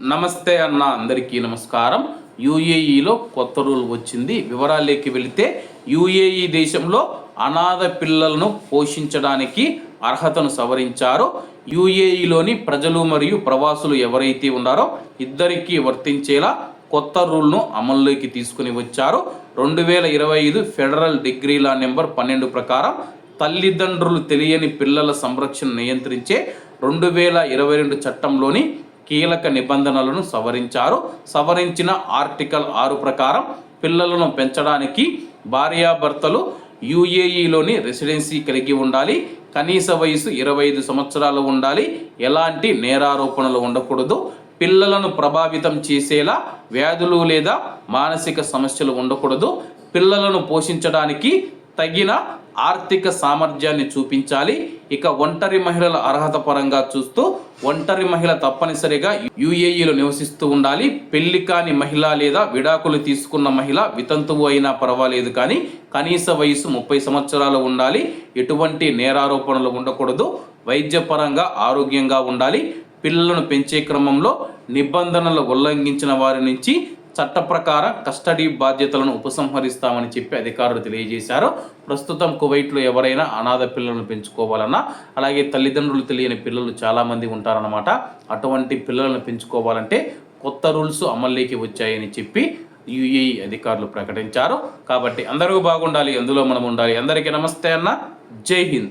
నమస్తే అన్న అందరికీ నమస్కారం. యుఏఈలో కొత్త రూల్ వచ్చింది. వివరాలేకి వెళితే యుఏఈ దేశంలో అనాథ పిల్లలను పోషించడానికి అర్హతను సవరించారు. యుఏఈలోని ప్రజలు మరియు ప్రవాసులు ఎవరైతే ఉన్నారో ఇద్దరికీ వర్తించేలా కొత్త రూల్ను అమల్లోకి తీసుకుని వచ్చారు. రెండు వేల ఇరవై ఐదు ఫెడరల్ డిగ్రీల నెంబర్ పన్నెండు ప్రకారం తల్లిదండ్రులు తెలియని పిల్లల సంరక్షణ నియంత్రించే రెండు వేల ఇరవై రెండు చట్టంలోని కీలక నిబంధనలను సవరించారు. సవరించిన ఆర్టికల్ ఆరు ప్రకారం పిల్లలను పెంచడానికి భార్యాభర్తలు యుఏఈలోని రెసిడెన్సీ కలిగి ఉండాలి. కనీస వయసు ఇరవై ఐదు సంవత్సరాలు ఉండాలి. ఎలాంటి నేరారోపణలు ఉండకూడదు. పిల్లలను ప్రభావితం చేసేలా వ్యాధులు లేదా మానసిక సమస్యలు ఉండకూడదు. పిల్లలను పోషించడానికి తగిన ఆర్థిక సామర్థ్యాన్ని చూపించాలి. ఇక ఒంటరి మహిళల అర్హత పరంగా చూస్తూ ఒంటరి మహిళ తప్పనిసరిగా యుఏఈలో నివసిస్తూ ఉండాలి. పెళ్ళి కాని మహిళ లేదా విడాకులు తీసుకున్న మహిళ వితంతువు అయినా పర్వాలేదు కానీ కనీస వయసు ముప్పై సంవత్సరాలు ఉండాలి. ఎటువంటి నేరారోపణలు ఉండకూడదు. వైద్యపరంగా ఆరోగ్యంగా ఉండాలి. పిల్లలను పెంచే క్రమంలో నిబంధనలు ఉల్లంఘించిన వారి నుంచి చట్ట ప్రకారం కస్టడీ బాధ్యతలను ఉపసంహరిస్తామని చెప్పి అధికారులు తెలియజేశారు. ప్రస్తుతం కువైట్లో ఎవరైనా అనాథ పిల్లలను పెంచుకోవాలన్నా అలాగే తల్లిదండ్రులు తెలియని పిల్లలు చాలామంది ఉంటారన్నమాట. అటువంటి పిల్లలను పెంచుకోవాలంటే కొత్త రూల్స్ అమల్లోకి వచ్చాయని చెప్పి యుఏఈ అధికారులు ప్రకటించారు. కాబట్టి అందరూ బాగుండాలి అందులో మనం ఉండాలి. అందరికీ నమస్తే అన్న. జై హింద్.